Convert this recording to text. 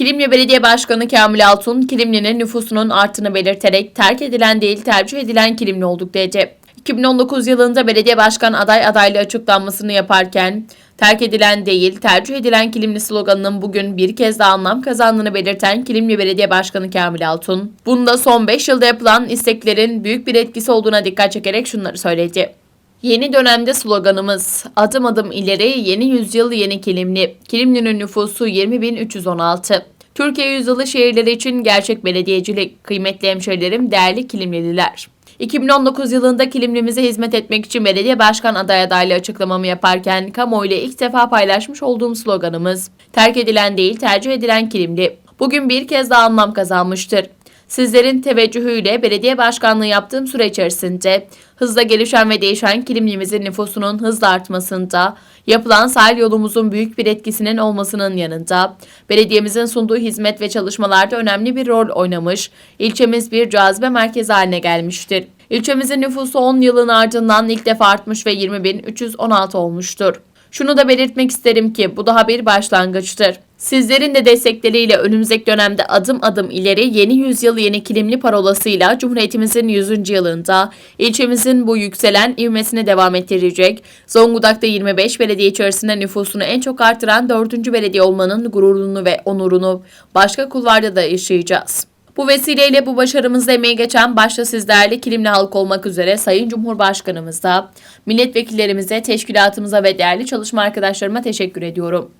Kilimli Belediye Başkanı Kamil Altun, Kilimli'nin nüfusunun arttığını belirterek terk edilen değil tercih edilen Kilimli olduk dedi. 2019 yılında belediye başkan aday adaylığı açıklanmasını yaparken terk edilen değil tercih edilen Kilimli sloganının bugün bir kez daha anlam kazandığını belirten Kilimli Belediye Başkanı Kamil Altun, bunda son 5 yılda yapılan isteklerin büyük bir etkisi olduğuna dikkat çekerek şunları söyledi. Yeni dönemde sloganımız adım adım ileri yeni yüzyıl yeni Kilimli. Kilimli'nin nüfusu 20.316. Türkiye yüzyılı şehirleri için gerçek belediyecilik. Kıymetli hemşehrilerim, değerli Kilimlililer. 2019 yılında Kilimlimize hizmet etmek için belediye başkan aday adaylığı açıklamamı yaparken kamuoyuyla ilk defa paylaşmış olduğum sloganımız terk edilen değil tercih edilen Kilimli. Bugün bir kez daha anlam kazanmıştır. Sizlerin teveccühüyle belediye başkanlığı yaptığım süre içerisinde hızla gelişen ve değişen Kilimlimizin nüfusunun hızla artmasında, yapılan sahil yolumuzun büyük bir etkisinin olmasının yanında, belediyemizin sunduğu hizmet ve çalışmalarda önemli bir rol oynamış, ilçemiz bir cazibe merkezi haline gelmiştir. İlçemizin nüfusu 10 yılın ardından ilk defa artmış ve 20.316 olmuştur. Şunu da belirtmek isterim ki bu daha bir başlangıçtır. Sizlerin de destekleriyle önümüzdeki dönemde adım adım ileri yeni yüzyıl yeni kilimli parolasıyla Cumhuriyetimizin 100. yılında ilçemizin bu yükselen ivmesini devam ettirecek, Zonguldak'ta 25 belediye içerisinde nüfusunu en çok artıran 4. belediye olmanın gururunu ve onurunu başka kulvarda da yaşayacağız. Bu vesileyle bu başarımızda emeği geçen başta sizlerle Kilimli halk olmak üzere Sayın Cumhurbaşkanımıza, milletvekillerimize, teşkilatımıza ve değerli çalışma arkadaşlarıma teşekkür ediyorum.